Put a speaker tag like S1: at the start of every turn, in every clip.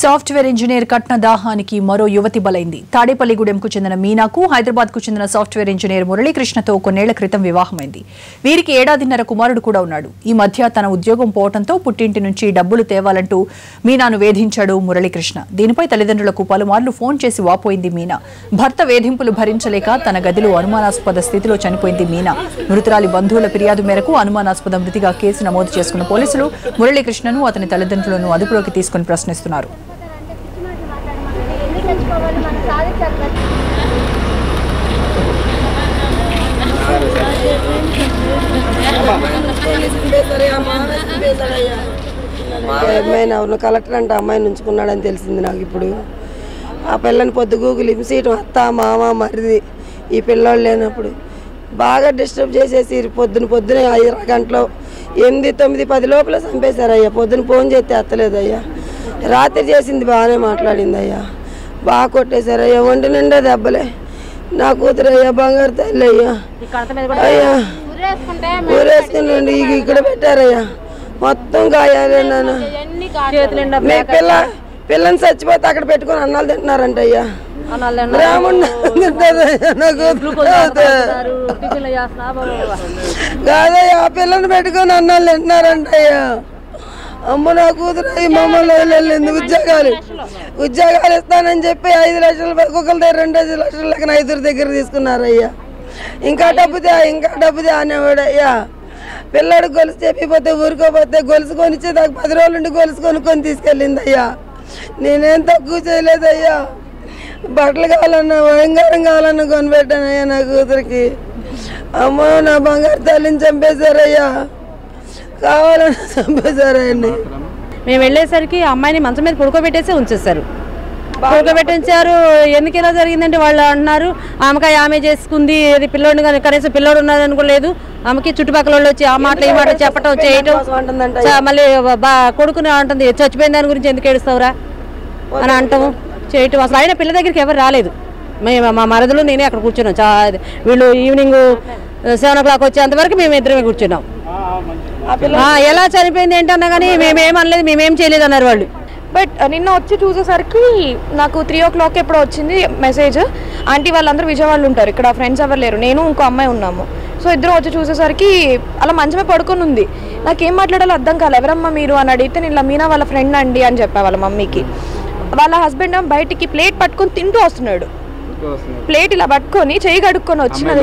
S1: Software engineer కట్న దాహానికి మరో యువతి బలైంది. తాడేపల్లిగూడెంకు చెందిన మీనాకు హైదరాబాద్కు చెందిన సాఫ్ట్వేర్ ఇంజనీర్ మురళీకృష్ణతో కొన్నేళ్ళ క్రితం వివాహమైంది. వీరికి ఏడాదిన్నర కుమారుడు కూడా ఉన్నాడు. ఈ మధ్య తన ఉద్యోగం పోవడంతో పుట్టింటి నుంచి డబ్బులు తేవాలంటూ మీనాను వేధించాడు మురళీకృష్ణ. దీనిపై తల్లిదండ్రులకు పలుమార్లు ఫోన్ చేసి వాపోయింది మీనా. భర్త వేధింపులు భరించలేక తన గదిలో అనుమానాస్పద స్థితిలో చనిపోయింది మీనా. మృతురాలి బంధువుల ఫిర్యాదు మేరకు అనుమానాస్పద మృతిగా కేసు నమోదు చేసుకున్న పోలీసులు మురళీకృష్ణను అతని తల్లిదండ్రులను అదుపులోకి తీసుకుని ప్రశ్నిస్తున్నారు.
S2: ఎన్ని మనం సాధించాలి
S3: అమ్మాయిని అవును కలెక్టర్ అంటే అమ్మాయిని ఉంచుకున్నాడని తెలిసింది నాకు ఇప్పుడు. ఆ పిల్లని పొద్దు గూగులు ఇంసీయటం అత్త మామ మరిది ఈ పిల్లోళ్ళు లేనప్పుడు. బాగా డిస్టర్బ్ చేసేసి పొద్దున పొద్దున ఐదు గంటలో ఎనిమిది తొమ్మిది పది లోపల చంపేశారయ్యా. పొద్దున ఫోన్ చేస్తే ఎత్తలేదయ్యా. రాత్రి చేసింది బాగానే మాట్లాడింది అయ్యా బాగా కొట్టేశారయ్యా ఒంటి నిండా దెబ్బలే. నా కూతురు అయ్యా బంగారు తల్లి అయ్యా అయ్యా
S2: ఊరేసుకుంటే
S3: ఇక్కడ పెట్టారయ్యా. మొత్తం గాయాలే నాన్న. మీ పిల్ల పిల్లని చచ్చిపోతే అక్కడ పెట్టుకొని అన్నాలు తింటున్నారంట అయ్యా. కాదయ్యా పిల్లని పెట్టుకొని అన్నాలు తింటున్నారంట అయ్యా. అమ్మ నా కూతురు ఈ మమ్మల్ని వెళ్ళింది ఉద్యోగాలు? ఉద్యోగాలు ఇస్తానని చెప్పి ఐదు లక్షల ఒక్కొక్కరి దగ్గర రెండు ఐదు లక్షల లెక్కన ఐదుగురు దగ్గర తీసుకున్నారయ్యా. ఇంకా డబ్బుదే ఇంకా డబ్బుదే అనేవాడు అయ్యా. పిల్లాడు గొలుసు చెప్పిపోతే ఊరుకోపోతే గొలుసు కొనిచ్చే దాకా పది రోజుల నుండి గొలుసు కొనుక్కొని తీసుకెళ్ళింది అయ్యా నేనేం తక్కువ చేయలేదయ్యా. బట్టలు కావాలన్నా బంగారం కావాలన్నా కొనిపెట్టానయ్యా నా కూతురికి. అమ్మో నా బంగారు తల్లిని చంపేశారయ్యా. కావాలని చంపేశారయ్యండి
S4: మేము వెళ్ళేసరికి అమ్మాయిని మంచం మీద పడుకోబెట్టేసి ఉంచేశారు. పడుకోబెట్టించారు ఎందుకు ఇలా జరిగిందంటే వాళ్ళు అంటున్నారు ఆమెకాయ ఆమె చేసుకుంది అది పిల్లోడు కానీ కనీసం పిల్లోడు ఉన్నదని కూడా లేదు. ఆమెకి చుట్టుపక్కల వాళ్ళు వచ్చి ఆ మాటలు ఈ మాట చెప్పటం చేయటం మళ్ళీ బా కొడుకుని అంటుంది చచ్చిపోయిన దాని గురించి ఎందుకు ఏడుస్తావురా? అని అంటాం చేయటం అసలు ఆయన పిల్ల దగ్గరికి ఎవరు రాలేదు. మేము మా మరదలు నేనే అక్కడ కూర్చున్నాం. చా వీళ్ళు ఈవినింగ్ సెవెన్ ఓ క్లాక్ వచ్చేంతవరకు మేము ఇద్దరమే కూర్చున్నాం. ఎలా చనిపోయింది ఏంటన్నా కానీ మేమేం అనలేదు మేమేం చేయలేదు అన్నారు వాళ్ళు.
S5: బట్ నిన్న వచ్చి చూసేసరికి నాకు త్రీ ఓ క్లాక్ ఎప్పుడో వచ్చింది మెసేజ్ ఆంటీ వాళ్ళందరూ విజయవాడలో ఉంటారు ఇక్కడ ఫ్రెండ్స్ ఎవరు లేరు. నేను ఇంకో అమ్మాయి ఉన్నాము. సో ఇద్దరు వచ్చి చూసేసరికి అలా మంచమే పడుకొని ఉంది. నాకేం మాట్లాడాలో అర్థం కాలేదు ఎవరమ్మా మీరు? అని అడిగితే నేను ఇలా మీనా వాళ్ళ ఫ్రెండ్ అండి అని చెప్పా వాళ్ళ మమ్మీకి. వాళ్ళ హస్బెండ్ బయటికి ప్లేట్ పట్టుకొని తింటూ వస్తున్నాడు. ప్లేట్ ఇలా పట్టుకొని చేయి కడుక్కొని వచ్చినది.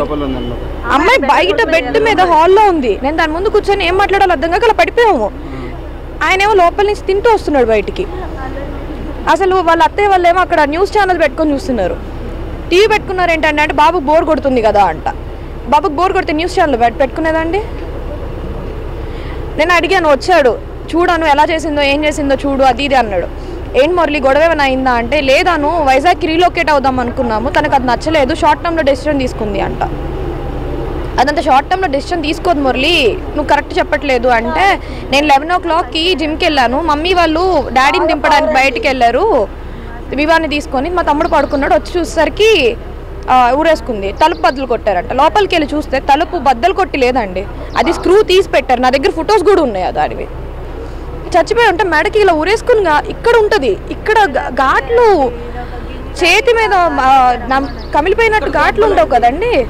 S5: అమ్మాయి బయట బెడ్ మీద హాల్లో ఉంది. నేను దాని ముందు కూర్చొని ఏం మాట్లాడాలో అర్థం కాక అలా పడిపోయాము. ఆయన ఏమో లోపల నుంచి తింటూ వస్తున్నాడు బయటికి. అసలు వాళ్ళ అత్తయ్య వాళ్ళు ఏమో అక్కడ న్యూస్ ఛానల్ పెట్టుకొని చూస్తున్నారు. టీవీ పెట్టుకున్నారు ఏంటంటే అంటే బాబుకు బోర్ కొడుతుంది కదా అంట. బాబుకు బోర్ కొడితే న్యూస్ ఛానల్ పెట్ పెట్టుకునేదండి? నేను అడిగాను వచ్చాడు. చూడను ఎలా చేసిందో ఏం చేసిందో చూడు అది ఇది అన్నాడు. ఏంటి మురళి గొడవ ఏమైనా అయిందా అంటే లేదాను వైజాగ్కి రీలొకేట్ అవుదాం అనుకున్నాము. తనకు అది నచ్చలేదు షార్ట్ టర్మ్లో డెసిషన్ తీసుకుంది అంట. అదంత షార్ట్ టర్మ్లో డెసిషన్ తీసుకోదు మురళి. నువ్వు కరెక్ట్ చెప్పట్లేదు అంటే నేను లెవెన్ ఓ క్లాక్కి జిమ్కి వెళ్ళాను. మమ్మీ వాళ్ళు డాడీని దింపడానికి బయటికి వెళ్ళారు. వివాన్ని తీసుకొని మా తమ్ముడు పడుకున్నాడు. వచ్చి చూసేసరికి ఊరేసుకుంది. తలుపు బద్దలు కొట్టారంట. లోపలికి వెళ్ళి చూస్తే తలుపు బద్దలు కొట్టి లేదండి. అది స్క్రూ తీసి పెట్టారు. నా దగ్గర ఫొటోస్ కూడా ఉన్నాయి ఆ దానివి. చచ్చిపోయి ఉంటే మెడకి ఇలా ఊరేసుకుని ఇక్కడ ఉంటుంది. ఇక్కడ ఘాట్లు చేతి మీద నమ్- కమిలిపోయినట్టు ఘాట్లు ఉండవు కదండి.